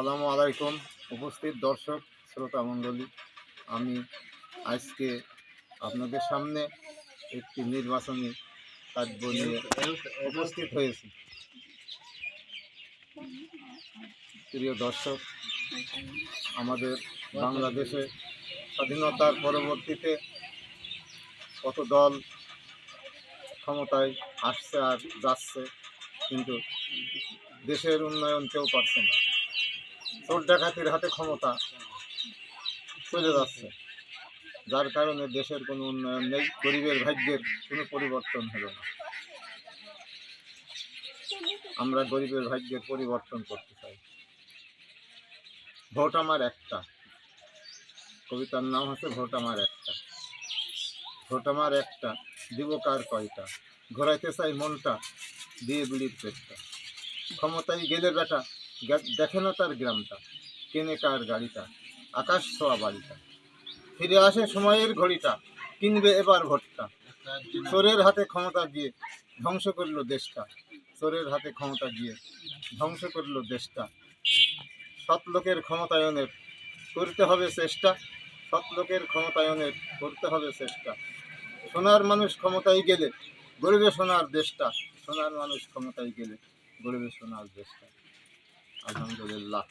আসসালামু আলাইকুম, উপস্থিত দর্শক, শ্রোতা মণ্ডলী। আমি আজকে আপনাদের সামনে একটি নির্বাচনী কাব্য নিয়ে উপস্থিত হয়েছি। প্রিয় দর্শক, আমাদের বাংলাদেশে স্বাধীনতার পরবর্তীতে কত দল ক্ষমতায় আসছে আর যাচ্ছে, কিন্তু দেশের উন্নয়ন কেউ পারছে না। চোর ডাকাতির হাতে ক্ষমতা চলে যাচ্ছে। যার কারণে দেশের কোনো উন্নয়ন নেই, গরিবের ভাগ্যের কোনো পরিবর্তন হলো না। আমরা গরিবের ভাগ্যের পরিবর্তন করতে চাই। ভোট আমার একটা। কবিতার নাম হচ্ছে ভোট আমার একটা। ভোট আমার একটা, দিব কার কয়টা? ঘোরাইতে চাই মনটা, দিয়ে বিড়ির পেটটা। ক্ষমতায় গেলে বেটা দেখে না তার গ্রামটা। কেনে কার গাড়িটা? আকাশ ছোঁয়া বাড়িটা। ফিরে আসে সময়ের ঘড়িটা, কিনবে এবার ভোটটা। চোরের হাতে ক্ষমতা দিয়ে ধ্বংস করল দেশটা। চোরের হাতে ক্ষমতা দিয়ে ধ্বংস করল দেশটা। সৎ লোকের ক্ষমতায়নের করতে হবে চেষ্টা। সৎ লোকের ক্ষমতায়নের করতে হবে চেষ্টা। সোনার মানুষ ক্ষমতায় গেলে গরিবে সোনার দেশটা। সোনার মানুষ ক্ষমতায় গেলে গরিবে সোনার দেশটা। আলহামদুলিল্লাহ